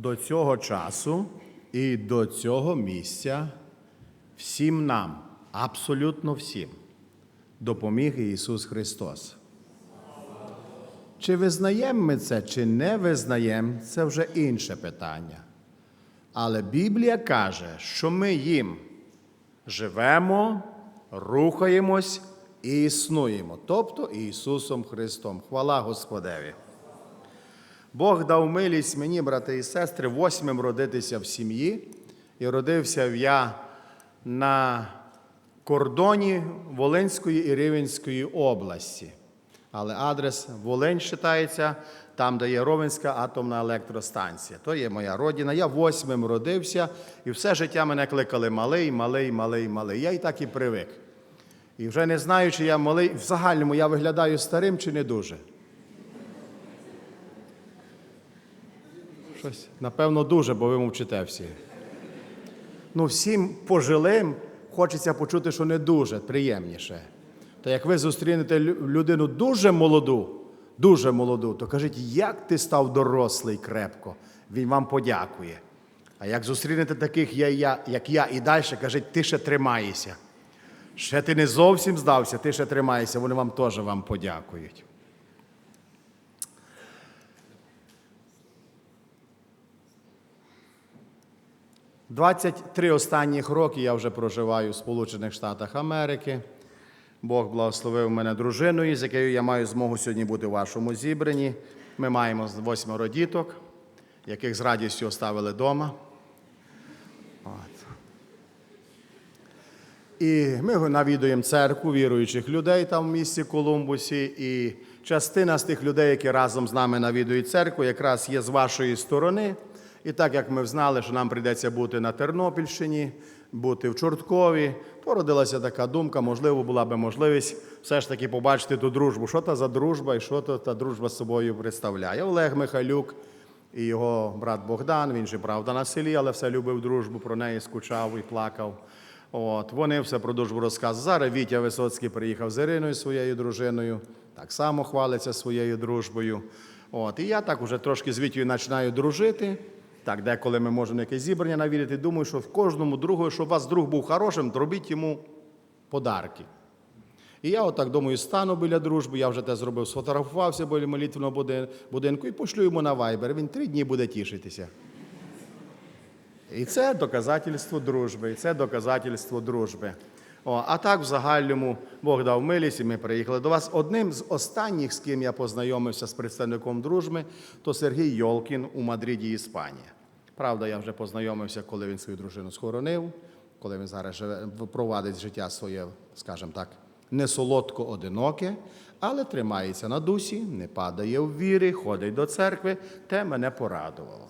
до цього часу і до цього місця всім нам, абсолютно всім, допоміг Ісус Христос. Чи визнаємо ми це, чи не визнаємо, це вже інше питання. Але Біблія каже, що ми їм живемо, рухаємось і існуємо, тобто Ісусом Христом. Хвала Господеві. Бог дав милість мені, брати і сестри, восьмим родитися в сім'ї, і родився я на кордоні Волинської і Рівенської області. Але адрес Волинь вважається там, де є Ровенська атомна електростанція. То є моя родина. Я восьмим родився, і все життя мене кликали малий, малий, малий, малий. Я і так і привик. І вже не знаю, чи я малий, в загальному я виглядаю старим чи не дуже. Щось, напевно, дуже, бо ви мовчите всі. Ну, всім пожилим хочеться почути, що не дуже приємніше. Та як ви зустрінете людину дуже молоду, дуже молоду, то кажіть, як ти став дорослий крепко, він вам подякує. А як зустрінете таких, як я, і далі, кажіть, ти ще тримаєшся. Ще ти не зовсім здався, ти ще тримаєшся, вони вам теж вам подякують. Двадцять три останніх роки я вже проживаю в Сполучених Штатах Америки. Бог благословив мене дружиною, з якою я маю змогу сьогодні бути у вашому зібранні. Ми маємо восьмеро діток, яких з радістю оставили вдома. От. І ми навідуємо церкву віруючих людей там в місті Колумбусі. І частина з тих людей, які разом з нами навідують церкву, якраз є з вашої сторони. І так як ми знали, що нам прийдеться бути на Тернопільщині, бути в Чорткові, то родилася така думка, можливо, була би можливість все ж таки побачити ту дружбу. Що це за дружба і що та дружба з собою представляє. Олег Михайлюк і його брат Богдан, він же правда на селі, але все любив дружбу, про неї скучав і плакав. От, вони все про дружбу розказують. Зараз Вітя Висоцький приїхав з Іриною, своєю дружиною, так само хвалиться своєю дружбою. От, і я так уже трошки з Вітєю починаю дружити. Так, деколи ми можемо якесь зібрання навідати. Думаю, що в кожному другу, щоб у вас друг був хорошим, робіть йому подарки. І я отак думаю, стану біля дружби, я вже те зробив, сфотографувався біля молитвеного буди- будинку і пошлю йому на вайбер. Він три дні буде тішитися. І це доказательство дружби, і це доказательство дружби. О, а так, в загальному, Бог дав милість, і ми приїхали до вас. Одним з останніх, з ким я познайомився з представником дружби, то Сергій Йолкін у Мадриді, Іспанія. Правда, я вже познайомився, коли він свою дружину схоронив, коли він зараз живе, провадить життя своє, скажімо так, не солодко одиноке, але тримається на дусі, не падає в віри, ходить до церкви. Те мене порадувало.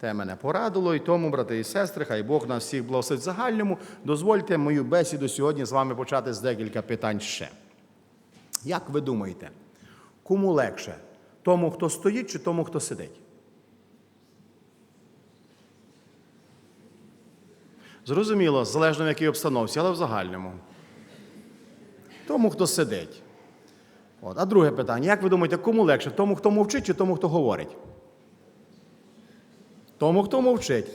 Те мене порадило, і тому, брати і сестри, хай Бог нас всіх благословить в загальному. Дозвольте мою бесіду сьогодні з вами почати з декілька питань ще. Як ви думаєте, кому легше? Тому, хто стоїть, чи тому, хто сидить? Зрозуміло, залежно в якій обстановці, але в загальному. Тому, хто сидить. От. А друге питання: як ви думаєте, кому легше? Тому, хто мовчить, чи тому, хто говорить? Тому, хто мовчить,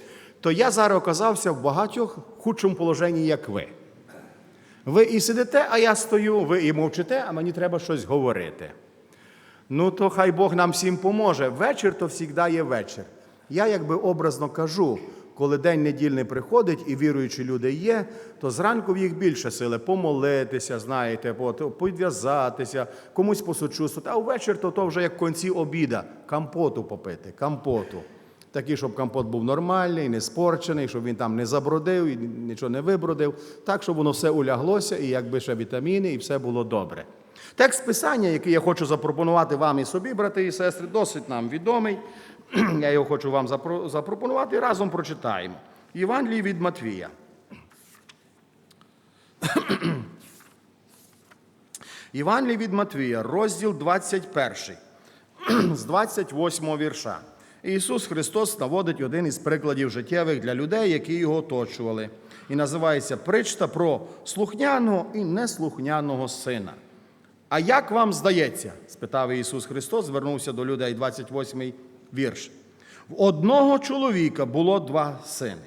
то я зараз оказався в багатьох худшому положенні, як ви. Ви і сидите, а я стою, ви і мовчите, а мені треба щось говорити. Ну, то хай Бог нам всім поможе. Вечір то завжди є вечір. Я якби образно кажу, коли день недільний приходить і віруючі люди є, то зранку в їх більше сили помолитися, знаєте, от, підв'язатися, комусь посочувствувати. А ввечір то, вже як в кінці обіда, компоту попити, компоту. Такий, щоб компот був нормальний, не спорчений, щоб він там не забродив і нічого не вибродив, так, щоб воно все уляглося, і якби ще вітаміни, і все було добре. Текст писання, який я хочу запропонувати вам і собі, брати і сестри, досить нам відомий. Я його хочу вам запропонувати і разом прочитаємо. Євангелій від Матвія. Євангелій від Матвія, розділ 21, з 28 вірша. Ісус Христос наводить один із прикладів життєвих для людей, які його оточували. І називається причта про слухняного і неслухняного сина. А як вам здається? спитав Ісус Христос, звернувся до людей, 28 й вірш. В одного чоловіка було два сини.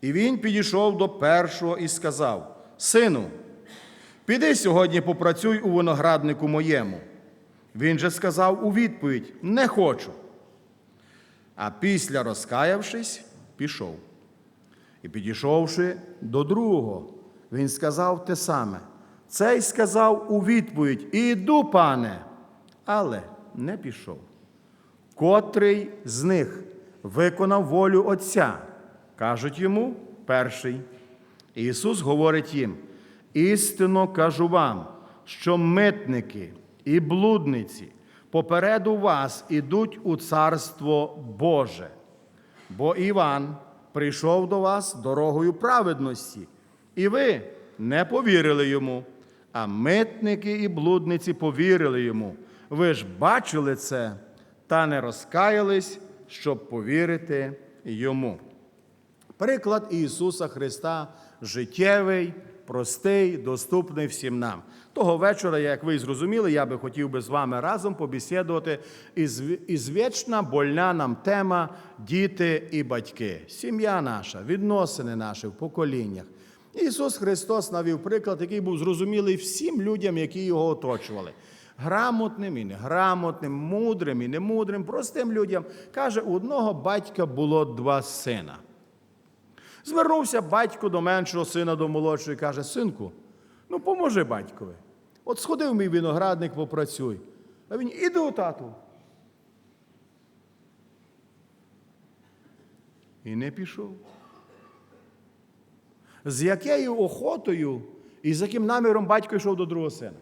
І він підійшов до першого і сказав: Сину, піди сьогодні попрацюй у винограднику моєму. Він же сказав у відповідь: Не хочу. А після розкаявшись, пішов. І підійшовши до другого, він сказав те саме. Цей сказав у відповідь: Іду, пане, але не пішов. Котрий з них виконав волю Отця, кажуть йому перший. Ісус говорить їм: істинно кажу вам, що митники і блудниці попереду вас ідуть у Царство Боже. Бо Іван прийшов до вас дорогою праведності, і ви не повірили йому, а митники і блудниці повірили йому. Ви ж бачили це та не розкаялись, щоб повірити йому. Приклад Ісуса Христа життєвий, простий, доступний всім нам. Того вечора, як ви зрозуміли, я би хотів би з вами разом побесідувати із, вічна больна нам тема діти і батьки, сім'я наша, відносини наші в поколіннях. Ісус Христос навів приклад, який був зрозумілий всім людям, які його оточували. Грамотним і неграмотним, мудрим і немудрим, простим людям. Каже, у одного батька було два сина. Звернувся батько до меншого сина, до молодшого і каже: Синку, ну поможи батькові. От сходи в мій виноградник, попрацюй. А він іду, тату. І не пішов. З якою охотою і з яким наміром батько йшов до другого сина?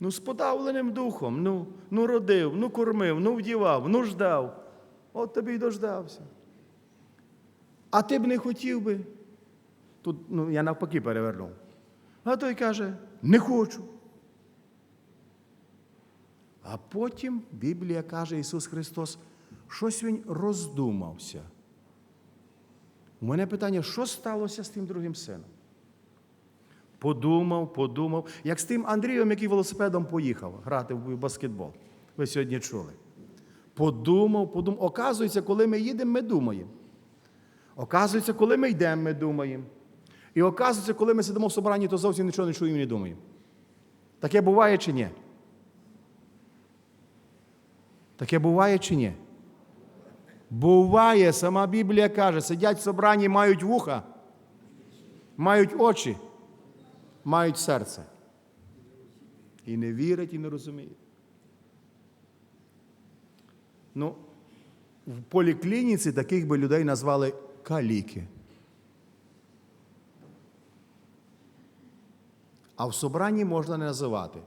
Ну, з подавленим духом, ну, ну родив, ну кормив, ну вдівав, ну ждав. От тобі й дождався. А ти б не хотів би. Тут ну, я навпаки перевернув. А той каже, не хочу. А потім Біблія каже Ісус Христос, щось Він роздумався. У мене питання, що сталося з тим другим сином? Подумав, подумав, як з тим Андрієм, який велосипедом поїхав грати в баскетбол. Ви сьогодні чули. Подумав, подумав. Оказується, коли ми їдемо, ми думаємо. Оказується, коли ми йдемо, ми думаємо. І оказується, коли ми сидимо в собранні, то зовсім нічого не чуємо і не думаємо. Таке буває чи ні? Таке буває чи ні? Буває, сама Біблія каже, сидять в собранні, мають вуха, мають очі, мають серце. І не вірять, і не розуміють. Ну, в поліклініці таких би людей назвали каліки. А в собранні можна не називати.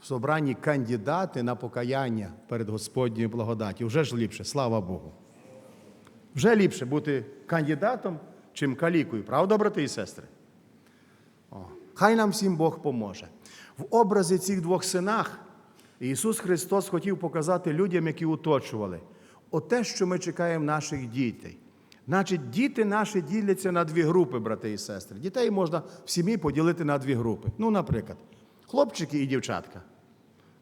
В собранні кандидати на покаяння перед Господньою благодаті. Вже ж ліпше, слава Богу. Вже ліпше бути кандидатом, чим калікою. Правда, брати і сестри? О, хай нам всім Бог поможе. В образі цих двох синах Ісус Христос хотів показати людям, які оточували, оте, що ми чекаємо наших дітей. Значить, діти наші діляться на дві групи, брати і сестри. Дітей можна в сім'ї поділити на дві групи. Ну, наприклад, хлопчики і дівчатка.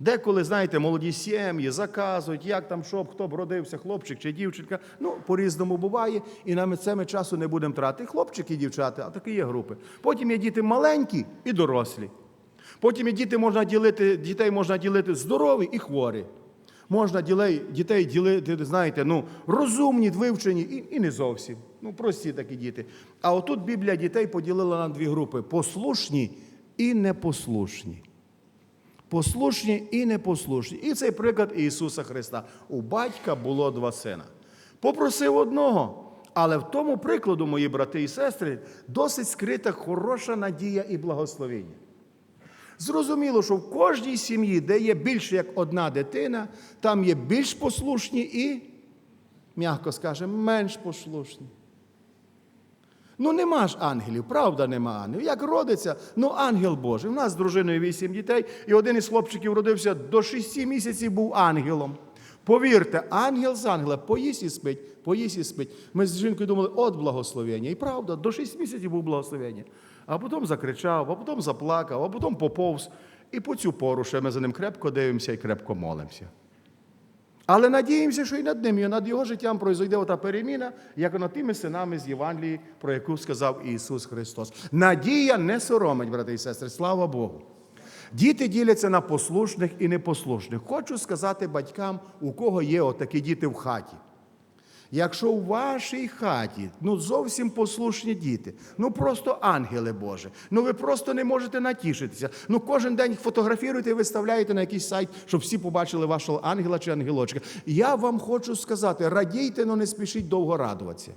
Деколи, знаєте, молоді сім'ї заказують, як там, щоб, хто б родився, хлопчик чи дівчинка. Ну, по-різному буває, і нам це ми часу не будемо тратити. Хлопчики і дівчата, а такі є групи. Потім є діти маленькі і дорослі. Потім є діти можна ділити, дітей можна ділити здорові і хворі. Можна дітей ділити, знаєте, ну, розумні, вивчені і, і не зовсім. Ну, прості такі діти. А отут Біблія дітей поділила на дві групи: послушні і непослушні. Послушні і непослушні. І цей приклад Ісуса Христа. У батька було два сина. Попросив одного. Але в тому прикладу, мої брати і сестри, досить скрита хороша надія і благословення. Зрозуміло, що в кожній сім'ї, де є більше як одна дитина, там є більш послушні і, м'яко скажемо, менш послушні. Ну, нема ж ангелів, правда, нема ангелів. Як родиться, ну ангел Божий. У нас з дружиною вісім дітей, і один із хлопчиків родився до шести місяців був ангелом. Повірте, ангел з ангела поїсть і спить, поїсть і спить. Ми з жінкою думали, от благословення. І правда, до шість місяців був благословення. А потім закричав, а потім заплакав, а потім поповз. І по цю пору ще ми за ним крепко дивимося і крепко молимося. Але надіємося, що і над ним, і над його життям пройде ота переміна, як над тими синами з Євангелії, про яку сказав Ісус Христос. Надія не соромить, брати і сестри, слава Богу. Діти діляться на послушних і непослушних. Хочу сказати батькам, у кого є отакі діти в хаті. Якщо у вашій хаті ну зовсім послушні діти, ну просто ангели Божі, ну ви просто не можете натішитися. Ну кожен день фотографіруєте і виставляєте на якийсь сайт, щоб всі побачили вашого ангела чи ангелочка. Я вам хочу сказати: радійте, але не спішіть довго радуватися.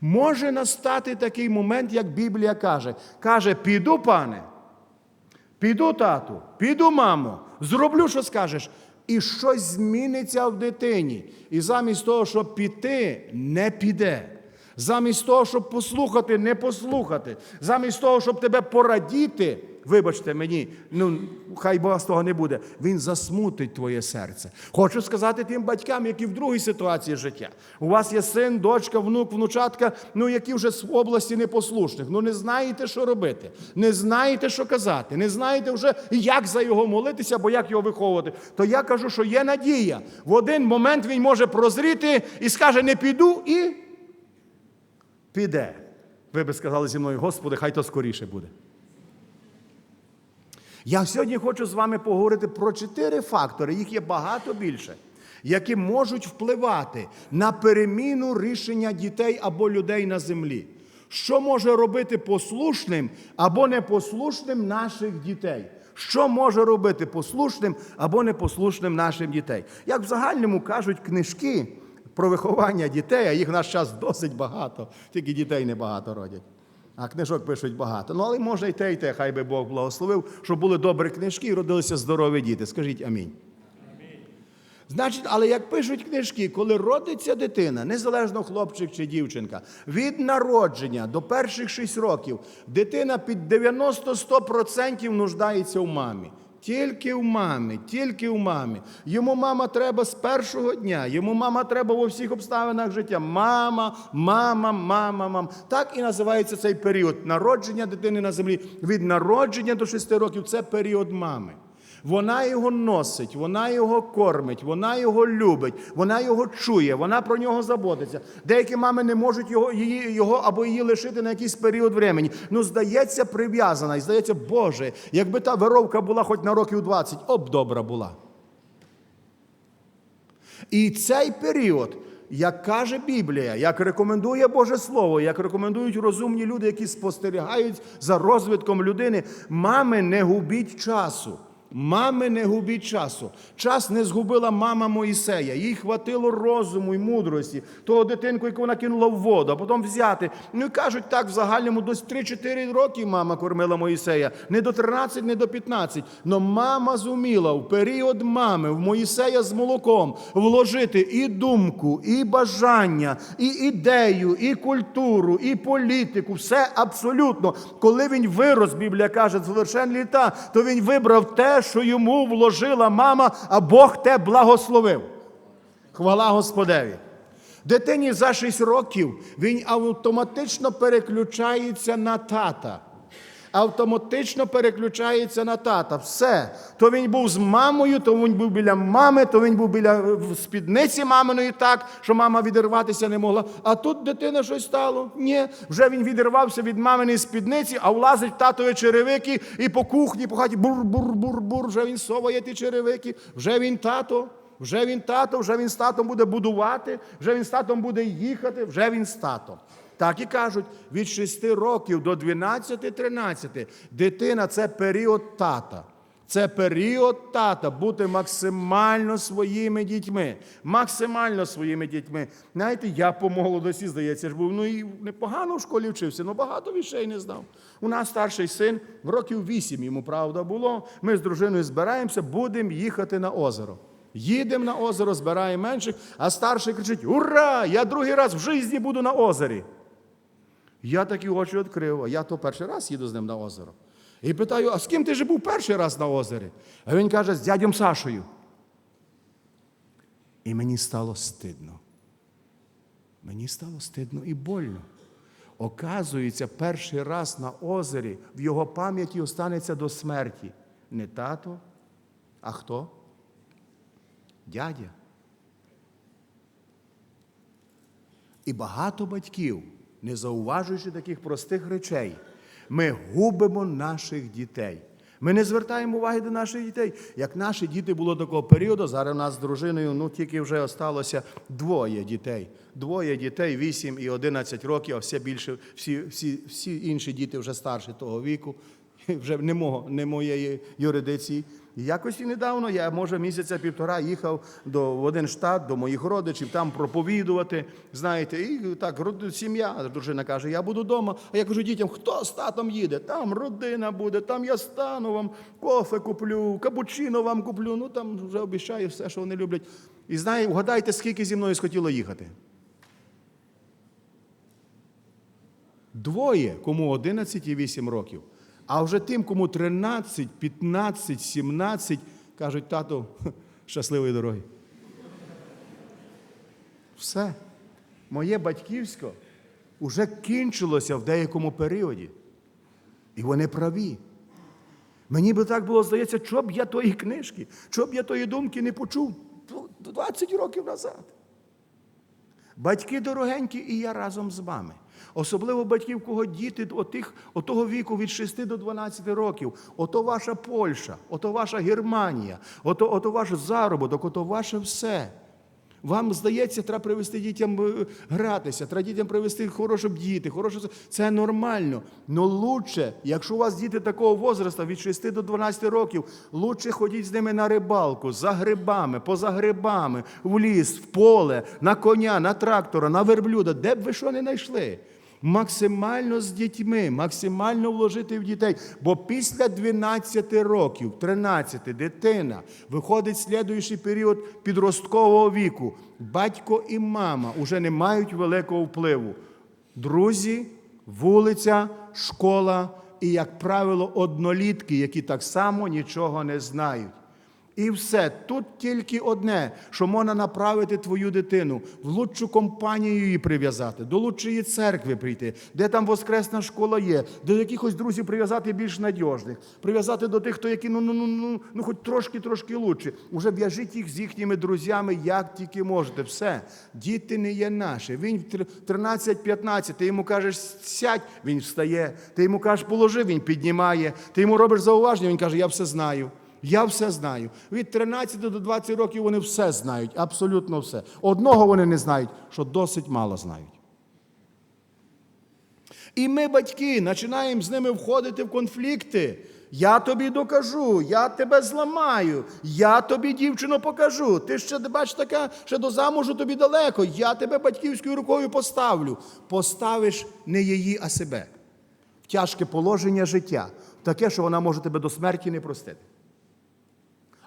Може настати такий момент, як Біблія каже. Каже, піду, пане, піду, тату, піду, мамо, зроблю, що скажеш. І щось зміниться в дитині. І замість того, щоб піти, не піде. Замість того, щоб послухати, не послухати. Замість того, щоб тебе порадіти, вибачте мені, ну хай Бога з того не буде. Він засмутить твоє серце. Хочу сказати тим батькам, які в другій ситуації життя. У вас є син, дочка, внук, внучатка, ну які вже з області непослушних. Ну не знаєте, що робити, не знаєте, що казати, не знаєте вже, як за його молитися, або як його виховувати. То я кажу, що є надія. В один момент він може прозріти і скаже: не піду і піде. Ви би сказали зі мною, Господи, хай то скоріше буде. Я сьогодні хочу з вами поговорити про чотири фактори, їх є багато більше, які можуть впливати на переміну рішення дітей або людей на землі. Що може робити послушним або непослушним наших дітей? Що може робити послушним або непослушним нашим дітей? Як в загальному кажуть книжки про виховання дітей, а їх в наш час досить багато, тільки дітей небагато родять. А книжок пишуть багато. Ну, але може й те, і те, хай би Бог благословив, щоб були добрі книжки і родилися здорові діти. Скажіть амінь. Значить, але як пишуть книжки, коли родиться дитина, незалежно хлопчик чи дівчинка, від народження до перших 6 років дитина під 90-100% нуждається в мамі. Тільки в мамі, тільки в мамі. Йому мама треба з першого дня, йому мама треба у всіх обставинах життя. Мама, мама, мама, мама. Так і називається цей період народження дитини на землі. Від народження до 6 років це період мами. Вона його носить, вона його кормить, вона його любить, вона його чує, вона про нього заботиться. Деякі мами не можуть його її, його або її лишити на якийсь період времени. Ну, здається, прив'язана. І здається, Боже, якби та вировка була хоч на років 20, об добра була. І цей період, як каже Біблія, як рекомендує Боже Слово, як рекомендують розумні люди, які спостерігають за розвитком людини, мами не губіть часу. Мами не губіть часу. Час не згубила мама Моїсея. Їй хватило розуму і мудрості, того дитинку, яку вона кинула в воду, а потім взяти. Ну і кажуть, так в загальному десь 3-4 роки мама кормила Моїсея. Не до 13, не до 15. Но мама зуміла в період мами, в Моїсея з молоком вложити і думку, і бажання, і ідею, і культуру, і політику. Все абсолютно. Коли він вирос, Біблія каже, звершен літа, то він вибрав що йому вложила мама, а Бог те благословив. Хвала Господеві. Дитині за 6 років він автоматично переключається на тата. Автоматично переключається на тата. Все. То він був з мамою, то він був біля мами, то він був біля спідниці маминої так, що мама відірватися не могла. А тут дитина щось стало. Ні, вже він відірвався від маминої спідниці, а влазить в татові черевики і по кухні, по хаті бур-бур-бур-бур. Вже він соває ті черевики, вже він тато. Вже він тато, вже він з татом буде будувати, вже він з татом буде їхати, вже він з татом. Так і кажуть, від 6 років до 12-13 дитина це період тата. Це період тата бути максимально своїми дітьми. Максимально своїми дітьми. Знаєте, я по молодості, здається, ж був ну і непогано в школі вчився, але багато вішей не знав. У нас старший син років вісім йому правда було. Ми з дружиною збираємося, будемо їхати на озеро. Їдемо на озеро, збираємо менших, а старший кричить: Ура! Я другий раз в житті буду на озері. Я такі очі відкрив, а я то перший раз їду з ним на озеро. І питаю, а з ким ти же був перший раз на озері? А він каже, з дядьком Сашою. І мені стало стидно. Мені стало стидно і больно. Оказується, перший раз на озері в його пам'яті останеться до смерті. Не тато, а хто? дядя. І багато батьків, не зауважуючи таких простих речей, ми губимо наших дітей. Ми не звертаємо уваги до наших дітей. Як наші діти було такого періоду, зараз у нас з дружиною ну, тільки вже осталося двоє дітей. Двоє дітей, 8 і 11 років, а все більше, всі, всі, всі інші діти вже старші того віку, вже не, мого, не моєї юридиції. Якось і недавно, я, може, місяця півтора їхав до, в один штат до моїх родичів, там проповідувати. Знаєте, і так сім'я, дружина каже, я буду вдома. А я кажу дітям, хто з татом їде? Там родина буде, там я стану вам, кофе куплю, капучино вам куплю. Ну там вже обіцяю все, що вони люблять. І знає, вгадайте, скільки зі мною схотіло їхати. Двоє, кому 11 і 8 років. А вже тим, кому 13, 15, 17, кажуть, тато, щасливої дороги. Все. Моє батьківсько вже кінчилося в деякому періоді. І вони праві. Мені би так було здається, що б я тої книжки, що б я тої думки не почув 20 років назад. Батьки дорогенькі, і я разом з вами. Особливо батьків, кого діти отих, отого віку від 6 до 12 років. Ото ваша Польща, ото ваша Германія, ото, ото ваш заробіток, ото ваше все. Вам здається, треба привести дітям е, гратися, треба дітям привести хороше діти, хороше це нормально. Но лучше, якщо у вас діти такого возрасту від 6 до 12 років, лучше ходіть з ними на рибалку, за грибами, поза грибами, в ліс, в поле, на коня, на трактора, на верблюда, де б ви що не знайшли. Максимально з дітьми, максимально вложити в дітей. Бо після 12 років, 13, дитина виходить слідуючий період підросткового віку. Батько і мама вже не мають великого впливу. Друзі, вулиця, школа і, як правило, однолітки, які так само нічого не знають. І все. Тут тільки одне, що можна направити твою дитину в лучшу компанію її прив'язати, до лучшої церкви прийти, де там воскресна школа є, до якихось друзів прив'язати більш надіжних, прив'язати до тих, хто які ну, ну, ну, ну, ну хоч трошки-трошки лучше. Уже в'яжіть їх з їхніми друзями, як тільки можете. Все. Діти не є наші. Він в тр- 13-15, ти йому кажеш, сядь, він встає. Ти йому кажеш, положи, він піднімає. Ти йому робиш зауваження, він каже, я все знаю. Я все знаю. Від 13 до 20 років вони все знають, абсолютно все. Одного вони не знають, що досить мало знають. І ми, батьки, починаємо з ними входити в конфлікти. Я тобі докажу, я тебе зламаю, я тобі, дівчино, покажу. Ти ще бач така, ще до замужу тобі далеко. Я тебе батьківською рукою поставлю. Поставиш не її, а себе. В тяжке положення життя, таке, що вона може тебе до смерті не простити.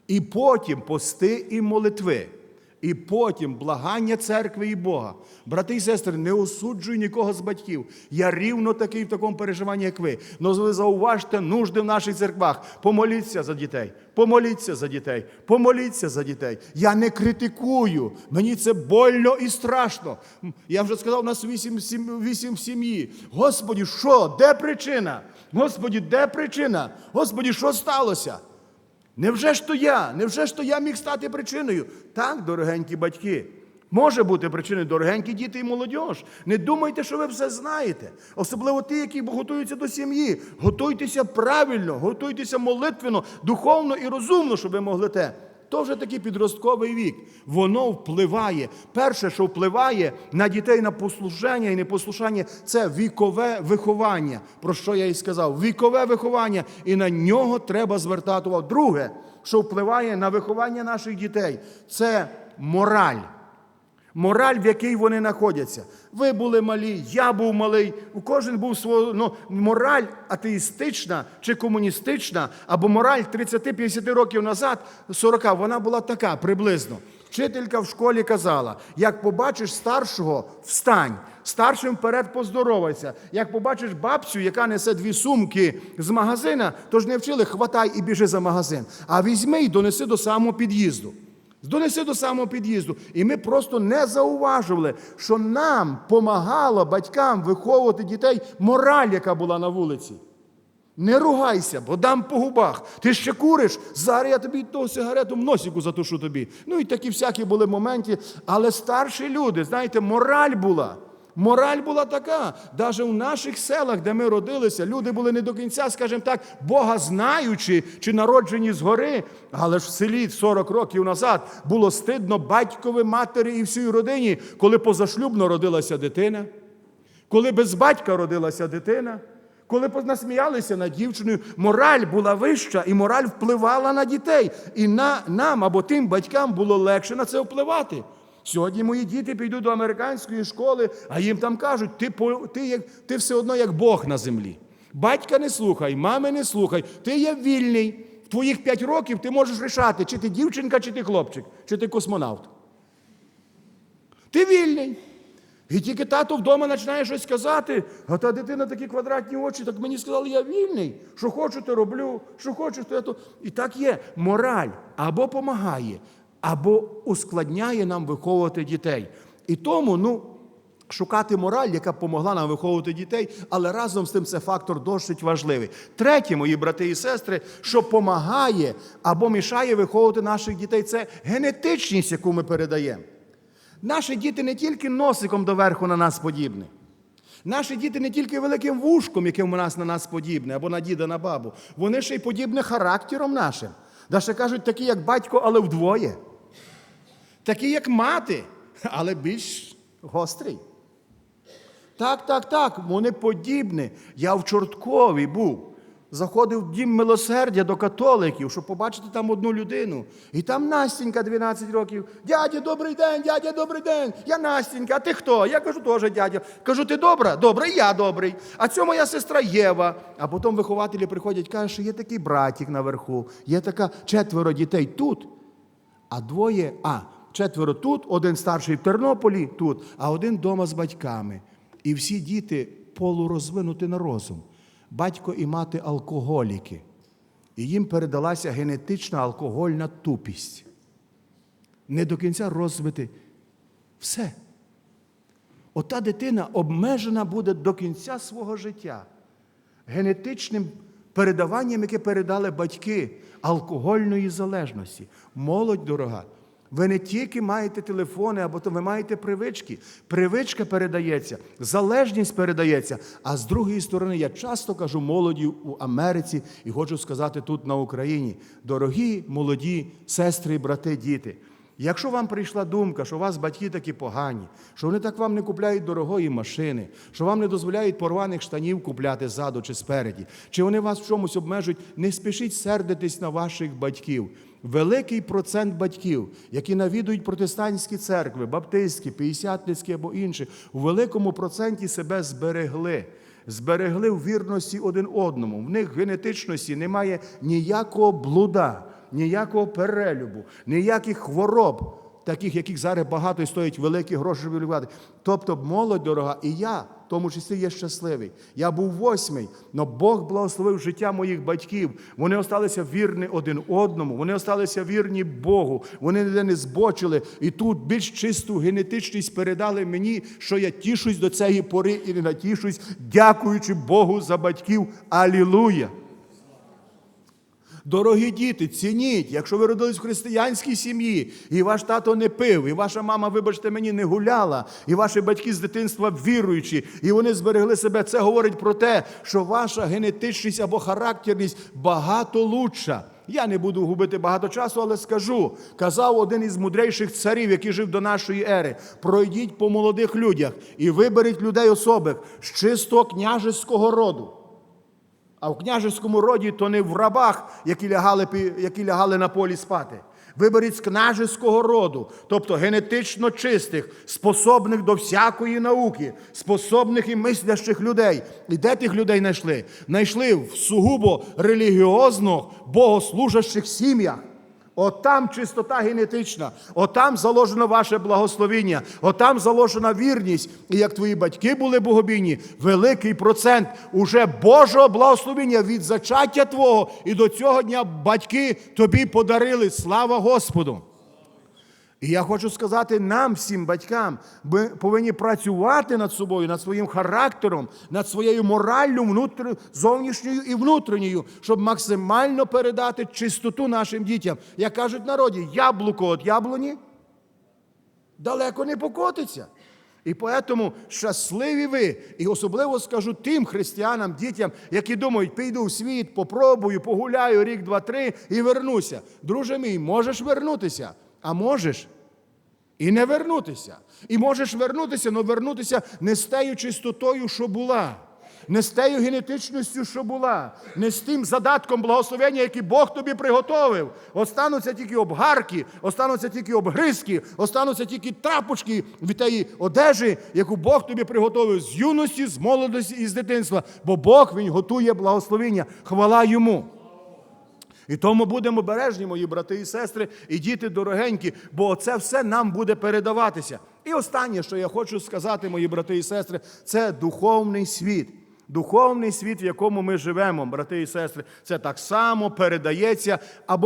І потім пости і молитви, і потім благання церкви і Бога. Брати і сестри, не осуджуй нікого з батьків. Я рівно такий в такому переживанні, як ви. Но ви зауважте нужди в наших церквах. Помоліться за дітей, помоліться за дітей, помоліться за дітей. Я не критикую. Мені це больно і страшно. Я вже сказав, у нас вісім, сім- вісім сім'ї. Господі, що? Де причина? Господі, де причина? Господі, що сталося? Невже ж то я? Невже ж то я міг стати причиною? Так, дорогенькі батьки. Може бути причиною, дорогенькі діти і молодь. Не думайте, що ви все знаєте. Особливо ті, які готуються до сім'ї. Готуйтеся правильно, готуйтеся молитвенно, духовно і розумно, щоб ви могли те. То вже такий підростковий вік. Воно впливає. Перше, що впливає на дітей на послушання і непослушання, це вікове виховання. Про що я і сказав? Вікове виховання, і на нього треба звертати увагу. Друге, що впливає на виховання наших дітей, це мораль. Мораль, в якій вони знаходяться. Ви були малі, я був малий, у кожен був свого. Ну, мораль атеїстична чи комуністична, або мораль 30-50 років назад, 40, вона була така приблизно. Вчителька в школі казала: як побачиш старшого, встань. Старшим вперед поздоровайся. Як побачиш бабцю, яка несе дві сумки з магазина, то ж не вчили хватай і біжи за магазин, а візьми і донеси до самого під'їзду. Донеси до самого під'їзду. І ми просто не зауважували, що нам помагало батькам виховувати дітей мораль, яка була на вулиці. Не ругайся, бо дам по губах. Ти ще куриш, зараз я тобі того сигарету в носіку затушу тобі. Ну і такі всякі були моменти. Але старші люди, знаєте, мораль була. Мораль була така. Навіть у наших селах, де ми родилися, люди були не до кінця, скажімо так, Бога знаючи чи народжені згори. Але ж в селі 40 років назад було стидно батькові, матері і всій родині, коли позашлюбно родилася дитина, коли без батька родилася дитина. Коли насміялися над дівчиною, мораль була вища, і мораль впливала на дітей. І на, нам або тим батькам було легше на це впливати. Сьогодні мої діти підуть до американської школи, а їм там кажуть, ти, ти, ти все одно як Бог на землі. Батька не слухай, мами не слухай, ти є вільний. В твоїх п'ять років ти можеш рішати, чи ти дівчинка, чи ти хлопчик, чи ти космонавт. Ти вільний. І тільки тато вдома починає щось казати, а та дитина такі квадратні очі, так мені сказали, я вільний. Що хочу, то роблю, що хочу, то я то. І так є. Мораль або допомагає, або ускладняє нам виховувати дітей. І тому, ну, шукати мораль, яка помогла нам виховувати дітей, але разом з тим це фактор досить важливий. Третє, мої брати і сестри, що допомагає або мішає виховувати наших дітей, це генетичність, яку ми передаємо. Наші діти не тільки носиком доверху на нас подібні. Наші діти не тільки великим вушком, яким у нас на нас подібне, або на діда, на бабу. Вони ще й подібні характером нашим. Да кажуть, такі, як батько, але вдвоє. Такі, як мати, але більш гострий. Так, так, так, вони подібні. Я в Чорткові був. Заходив в дім милосердя до католиків, щоб побачити там одну людину. І там Настінька 12 років. Дядя, добрий день, дядя, добрий день. Я Настінька, а ти хто? Я кажу, теж дядя. Кажу, ти добра? Добре, я добрий. А це моя сестра Єва. А потім вихователі приходять, кажуть, що є такий братик наверху, є така четверо дітей тут, а двоє, а четверо тут, один старший в Тернополі тут, а один вдома з батьками. І всі діти полурозвинуті на розум. Батько і мати алкоголіки. І їм передалася генетична алкогольна тупість. Не до кінця розвити все. Ота дитина обмежена буде до кінця свого життя генетичним передаванням, яке передали батьки алкогольної залежності. Молодь дорога. Ви не тільки маєте телефони, або то ви маєте привички. Привичка передається, залежність передається. А з другої сторони, я часто кажу молоді у Америці і хочу сказати тут на Україні: дорогі молоді сестри, брати, діти. Якщо вам прийшла думка, що у вас батьки такі погані, що вони так вам не купляють дорогої машини, що вам не дозволяють порваних штанів купляти ззаду чи спереді, чи вони вас в чомусь обмежують, не спішіть сердитись на ваших батьків. Великий процент батьків, які навідують протестантські церкви, баптистські, п'ятдесятницькі або інші, у великому проценті себе зберегли. Зберегли в вірності один одному. В них генетичності немає ніякого блуда ніякого перелюбу, ніяких хвороб, таких, яких зараз багато і стоять великі гроші лікувати. Тобто, молодь дорога, і я, в тому числі, є щасливий. Я був восьмий, але Бог благословив життя моїх батьків. Вони осталися вірні один одному, вони осталися вірні Богу, вони ніде не збочили. І тут більш чисту генетичність передали мені, що я тішусь до цієї пори і не натішусь, дякуючи Богу за батьків. Алілуя! Дорогі діти, цініть, якщо ви родились в християнській сім'ї, і ваш тато не пив, і ваша мама, вибачте мені, не гуляла, і ваші батьки з дитинства віруючі, і вони зберегли себе. Це говорить про те, що ваша генетичність або характерність багато лучша. Я не буду губити багато часу, але скажу. Казав один із мудрейших царів, який жив до нашої ери: пройдіть по молодих людях і виберіть людей особих з чисто княжеського роду. А в княжеському роді то не в рабах, які лягали, які лягали на полі спати. Виберіть з княжеського роду, тобто генетично чистих, способних до всякої науки, способних і мислящих людей. І де тих людей знайшли? Знайшли в сугубо релігіозно богослужащих сім'ях. Отам чистота генетична, отам заложено ваше благословіння, отам заложена вірність. І як твої батьки були богобійні, великий процент уже Божого благословіння від зачаття Твого і до цього дня батьки тобі подарили. Слава Господу! І я хочу сказати нам, всім батькам, ми повинні працювати над собою, над своїм характером, над своєю мораллю внутрі, зовнішньою і внутрішньою, щоб максимально передати чистоту нашим дітям. Як кажуть народі, яблуко від яблуні далеко не покотиться. І тому щасливі ви, і особливо скажу тим християнам, дітям, які думають, піду в світ, попробую, погуляю рік, два, три і вернуся. Друже мій, можеш вернутися, а можеш і не вернутися. І можеш вернутися, але вернутися не з тією чистотою, що була. Не з тією генетичністю, що була, не з тим задатком благословення, який Бог тобі приготовив. Остануться тільки обгарки, остануться тільки обгризки, остануться тільки трапочки від тієї одежі, яку Бог тобі приготовив з юності, з молодості і з дитинства. Бо Бог Він готує благословення. Хвала йому. І тому будемо бережні, мої брати і сестри, і діти дорогенькі, бо це все нам буде передаватися. І останнє, що я хочу сказати, мої брати і сестри, це духовний світ. Духовний світ, в якому ми живемо, брати і сестри, це так само передається або